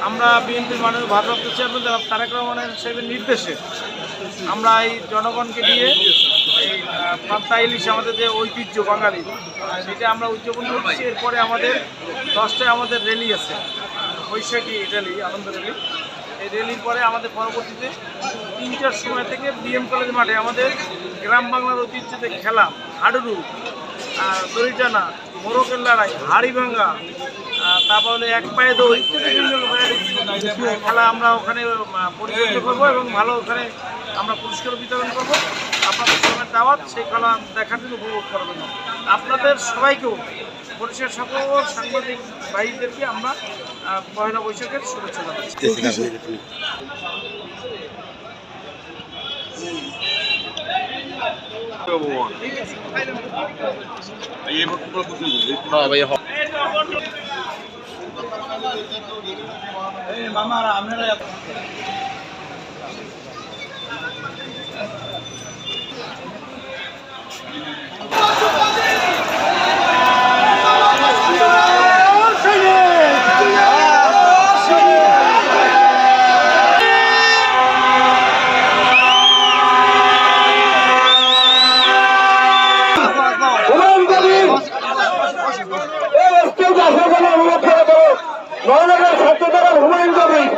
আমরা বিএনপির মাননীয় ভারপ্রাপ্ত চেয়ারম্যান জনাব তারেক রহমানের সাহেবের নির্দেশে আমরা এই জনগণকে নিয়ে এই পান্তা ইলিশ আমাদের যে ঐতিহ্য বাঙালি সেটা আমরা উদযাপন করছি। এরপরে আমাদের দশটায় আমাদের র্যালি আছে। বৈশাখী র্যালি আনন্দ র্যালি। এই র্যালির পরে আমাদের পরবর্তীতে তিনটার সময় থেকে বিএম কলেজ মাঠে আমাদের গ্রাম বাংলার ঐতিহ্য যে খেলা হাডুডু আহ, দড়ি টানা মোরকের লড়াই হাড়ি ভাঙ্গা তারপর এক পায়ে দৌড়। বিভিন্ন খেলা আমরা ওখানে পরিচালিত করব এবং ভালো ওখানে আমরা পুরস্কার বিতরণ করব। আপনাদের সবার দাওয়াত সেই খেলা দেখার জন্য উপভোগ করবেন আপনাদের সবাইকেও বরিশাল সকল সাংবাদিক ভাইদেরকে আমরা পয়লা বৈশাখের শুভেচ্ছা জানাচ্ছি। হুমায়ুন মহানগর ছাত্র দলের হুমায়ুন কবির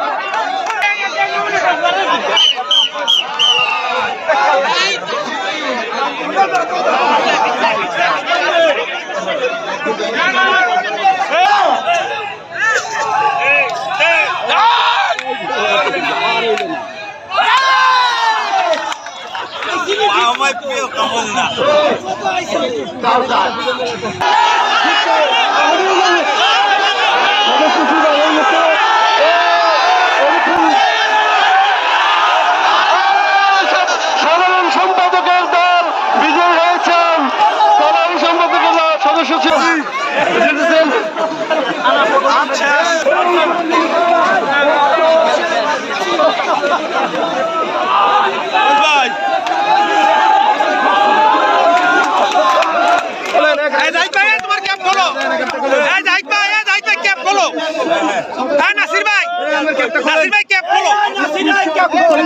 আমার প্রিয় কমল না সাধারণ সম্পাদকের দল বিজয় হয়েছেন সাধারণ সম্পাদকের দল সদস্য ছিলেন ভাই এই জাহিদ ভাই এই তোমার ক্যাপ খোলো এই জাহিদ ভাই এই জাহিদ ভাই ক্যাপ খোলো এই নাসির ভাই নাসির ভাই ক্যাপ খোলো নাসির ভাই ক্যাপ খোলো।